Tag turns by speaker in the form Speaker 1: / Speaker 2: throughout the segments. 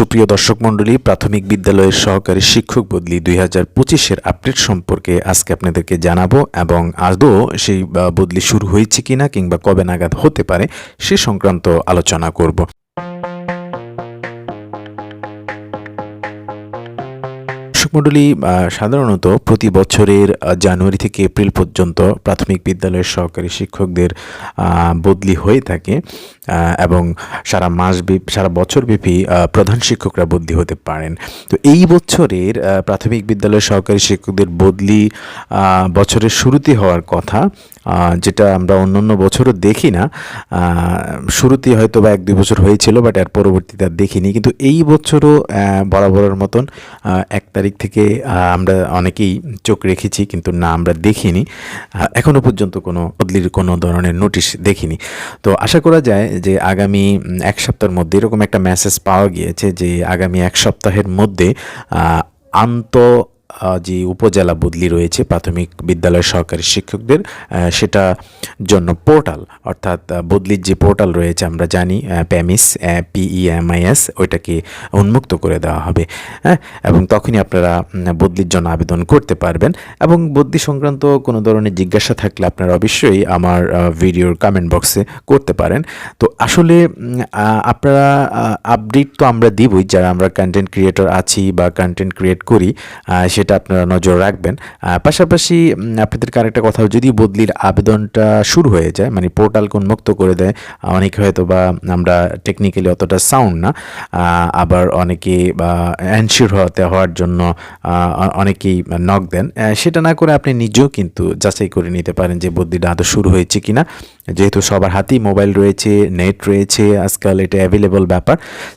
Speaker 1: সুপ্রিয় দর্শক মণ্ডলী, প্রাথমিক বিদ্যালয়ের সহকারী শিক্ষক বদলি দুই হাজার পঁচিশের আপডেট সম্পর্কে আজকে আপনাদেরকে জানাব এবং আদৌ সেই বদলি শুরু হয়েছে কিনা কিংবা কবে নাগাদ হতে পারে সে সংক্রান্ত আলোচনা করব। মণ্ডলী সাধারণত প্রতি বছরের জানুয়ারি থেকে এপ্রিল পর্যন্ত প্রাথমিক বিদ্যালয়ের সহকারী শিক্ষকদের বদলি হয়ে থাকে এবং সারা মাস সারা বছর ব্যাপী প্রধান শিক্ষকরা বদলি হতে পারেন। তো এই বছরের প্রাথমিক বিদ্যালয়ের সহকারী শিক্ষকদের বদলি বছরের শুরুতে হওয়ার কথা যেটা আমরা অন্যান্য বছরও দেখি না শুরুতে হয়তো বা এক দুই বছর হয়েছিল, বাট এর পরবর্তীতে আর দেখিনি। কিন্তু এই বছরও বরাবরের মতন এক তারিখ থেকে আমরা অনেকেই চোখ রেখেছি কিন্তু না, আমরা দেখিনি। এখনও পর্যন্ত কোনো বদলির কোনো ধরনের নোটিশ দেখিনি। তো আশা করা যায় যে আগামী এক সপ্তাহের মধ্যে এরকম একটা মেসেজ পাওয়া গিয়েছে যে আগামী এক সপ্তাহের মধ্যে আন্ত যে উপজেলা বদলি রয়েছে প্রাথমিক বিদ্যালয়ের সহকারী শিক্ষকদের সেটা জন্য পোর্টাল, অর্থাৎ বদলির যে পোর্টাল রয়েছে আমরা জানি প্যামিস পিইএমআইএস ওইটাকে উন্মুক্ত করে দেওয়া হবে। হ্যাঁ এবং তখনই আপনারা বদলির জন্য আবেদন করতে পারবেন। এবং বদলি সংক্রান্ত কোনো ধরনের জিজ্ঞাসা থাকলে আপনারা অবশ্যই আমার ভিডিওর কমেন্ট বক্সে করতে পারেন। তো আসলে আপনারা আপডেট তো আমরা দিবই, যারা আমরা কন্টেন্ট ক্রিয়েটর আছি বা কন্টেন্ট ক্রিয়েট করি সেটা আপনারা নজর রাখবেন। পাশাপাশি আপনাদেরকে আরেকটা কথা যদি বদলির আবেদনটা শুরু হয়ে যায় মানে পোর্টালকে উন্মুক্ত করে দেয়, অনেকে হয়তো বা আমরা টেকনিক্যালি অতটা সাউন্ড না আবার অনেকে অ্যানশিওর হতে হওয়ার জন্য অনেকেই নক দেন। সেটা না করে আপনি নিজেও কিন্তু যাচাই করে নিতে পারেন যে বদলিটা আদৌ শুরু হয়েছে কিনা। যেহেতু সবার হাতেই মোবাইল রয়েছে নেট রয়েছে, আজকাল এটা অ্যাভেলেবল ব্যাপার।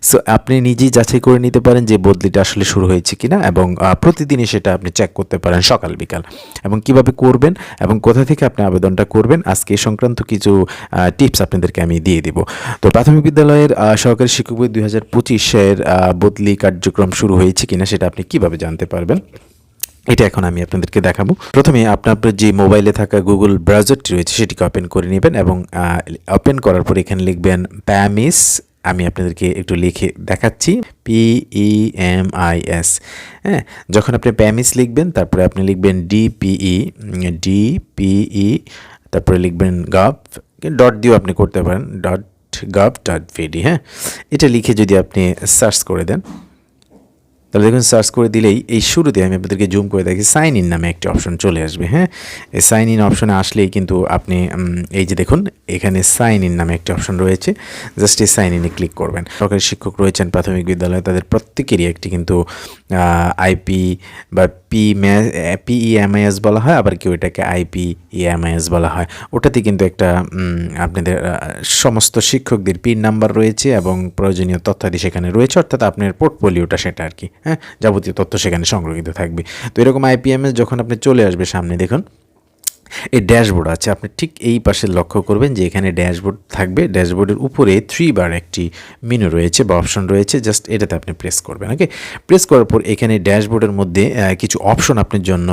Speaker 1: সো আপনি নিজেই যাচাই করে নিতে পারেন যে বদলিটা আসলে শুরু হয়েছে কিনা এবং প্রতিদিনই সেটা আপনি চেক করতে পারেন সকাল, বিকাল। এবং কীভাবে করবেন এবং কোথা থেকে আপনি আবেদনটা করবেন, আজকে এই সংক্রান্ত কিছু টিপস আপনাদেরকে আমি দিয়ে দিব। তো প্রাথমিক বিদ্যালয়ের সহকারী শিক্ষক দুই হাজার পঁচিশের বদলি কার্যক্রম শুরু হয়েছে কিনা সেটা আপনি কীভাবে জানতে পারবেন, এটা এখন আমি আপনাদেরকে দেখাবো। প্রথমে আপনার যে মোবাইলে থাকা গুগল ব্রাউজারটি রয়েছে সেটিকে ওপেন করে নেবেন এবং ওপেন করার পর এখানে লিখবেন প্যামিস আমি আপনাদেরকে একটু লিখে দেখাচ্ছি P E M I S হ্যাঁ যখন আপনি প্যামিস লিখবেন, তারপরে আপনি লিখবেন ডিপিই ডিপিই তারপরে লিখবেন গাভ, ডট দিয়েও আপনি করতে পারেন, ডট গভ ডট ভিডি হ্যাঁ। এটা লিখে যদি আপনি সার্চ করে দেন তাহলে দেখুন সার্চ করে দিলেই এই শুরুতে আমি আপনাদেরকে জুম করে দেখি সাইন ইন নামে একটি অপশন চলে আসবে হ্যাঁ? এই সাইন ইন অপশনে আসলেই কিন্তু আপনি এই যে দেখুন, এখানে সাইন ইন নামে একটি অপশন রয়েছে জাস্ট এই সাইন ইনে ক্লিক করবেন। সরকারি শিক্ষক রয়েছেন প্রাথমিক বিদ্যালয়ে, তাদের প্রত্যেকেরই একটি কিন্তু আইপি বা পি পিইএমআইএস বলা হয়, আবার কেউ এটাকে আইপি ইএমআইএস বলা হয়। ওটাতে কিন্তু একটা আপনাদের সমস্ত শিক্ষকদের পিন নাম্বার রয়েছে এবং প্রয়োজনীয় তথ্যাদি সেখানে রয়েছে, অর্থাৎ আপনার পোর্টফোলিওটা সেটা আর কি হ্যাঁ? যাবতীয় তথ্য সেখানে সংরক্ষিত থাকবে। তো এরকম আইপিএমএস যখন আপনি চলে আসবে সামনে, দেখুন এই ড্যাশবোর্ড আছে। আপনি ঠিক এই পাশে লক্ষ্য করবেন যে এখানে ড্যাশবোর্ড থাকবে। ড্যাশবোর্ডের উপরে থ্রি বার একটি মেনু রয়েছে বা অপশন রয়েছে। জাস্ট এটাতে আপনি প্রেস করবেন, ওকে? প্রেস করার পর এখানে ড্যাশবোর্ডের মধ্যে কিছু অপশন আপনার জন্য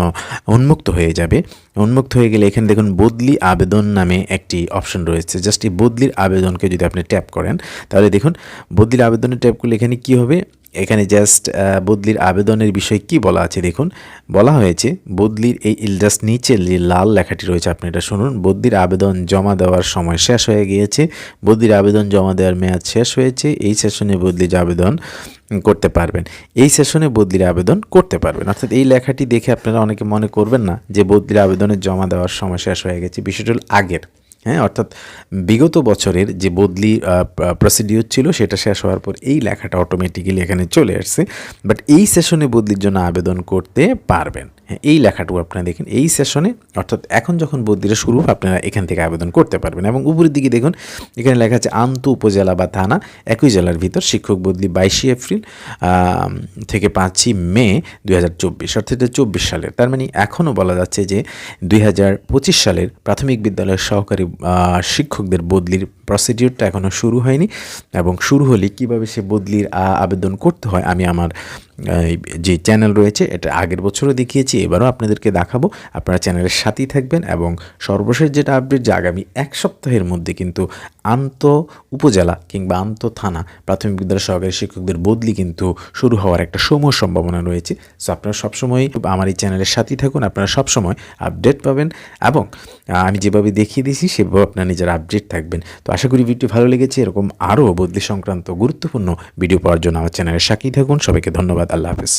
Speaker 1: উন্মুক্ত হয়ে যাবে। উন্মুক্ত হয়ে গেলে এখানে দেখুন বদলি আবেদন নামে একটি অপশন রয়েছে। জাস্ট এই বদলির আবেদনকে যদি আপনি ট্যাপ করেন, তাহলে দেখুন বদলির আবেদনে ট্যাপ করলে এখানে কি হবে? এখানে জাস্ট বদলির আবেদনের বিষয়ে কি বলা আছে দেখুন। বলা হয়েছে, বদলির এই জাস্ট নিচে যে লাল লেখাটি রয়েছে, আপনি এটা শুনুন। বদলির আবেদন জমা দেওয়ার সময় শেষ হয়ে গিয়েছে। বদলির আবেদন জমা দেওয়ার মেয়াদ শেষ হয়েছে। এই সেশনে বদলির আবেদন করতে পারবেন, এই সেশনে বদলির আবেদন করতে পারবেন। অর্থাৎ এই লেখাটি দেখে আপনারা অনেকে মনে করবেন না যে বদলির আবেদনের জমা দেওয়ার সময় শেষ হয়ে গেছে। বিষয়টা আগের। হ্যাঁ অর্থাৎ বিগত বছরের যে বদলি প্রসিডিওর ছিল সেটা শেষ হওয়ার পর এই লেখাটা অটোমেটিক্যালি এখানে চলে আসছে। বাট এই সেশনে বদলির জন্য আবেদন করতে পারবেন। হ্যাঁ এই লেখাটুকু আপনারা দেখেন, এই সেশনে অর্থাৎ এখন যখন বদলিটা শুরু, আপনারা এখান থেকে আবেদন করতে পারবেন। এবং উপরের দিকে দেখুন, এখানে লেখা আছে, আন্ত উপজেলা বা থানা, একই জেলার ভিতর, শিক্ষক বদলি বাইশে এপ্রিল থেকে পাঁচই মে দুই হাজার চব্বিশ, অর্থাৎ এটা চব্বিশ সালের। তার মানে এখনও বলা যাচ্ছে যে দুই হাজার পঁচিশ সালের প্রাথমিক বিদ্যালয়ের সহকারী শিক্ষকদের বদলির প্রসিডিউরটা এখনও শুরু হয়নি। এবং শুরু হলে কীভাবে সে বদলির আবেদন করতে হয়, আমি আমার যে চ্যানেল রয়েছে, এটা আগের বছরও দেখিয়েছি, এবারও আপনাদেরকে দেখাবো। আপনারা চ্যানেলের সাথেই থাকবেন এবং সর্বশেষ যেটা আপডেট যে আগামী এক সপ্তাহের মধ্যে কিন্তু আন্ত উপজেলা কিংবা আন্ত থানা প্রাথমিক বিদ্যালয় সহকারী শিক্ষকদের বদলি কিন্তু শুরু হওয়ার একটা সময় সম্ভাবনা রয়েছে। সো আপনারা সবসময় আমার এই চ্যানেলের সাথেই থাকুন, আপনারা সবসময় আপডেট পাবেন এবং আমি যেভাবে দেখিয়ে দিয়েছি সেভাবে আপনারা নিজের আপডেট থাকবেন। তো আশা করি ভিডিও ভালো লেগেছে, এরকম আরও বদলি সংক্রান্ত গুরুত্বপূর্ণ ভিডিও পাওয়ার জন্য আমার চ্যানেলের সাথেই থাকুন। সবাইকে ধন্যবাদ। আল্লাহ হাফেজ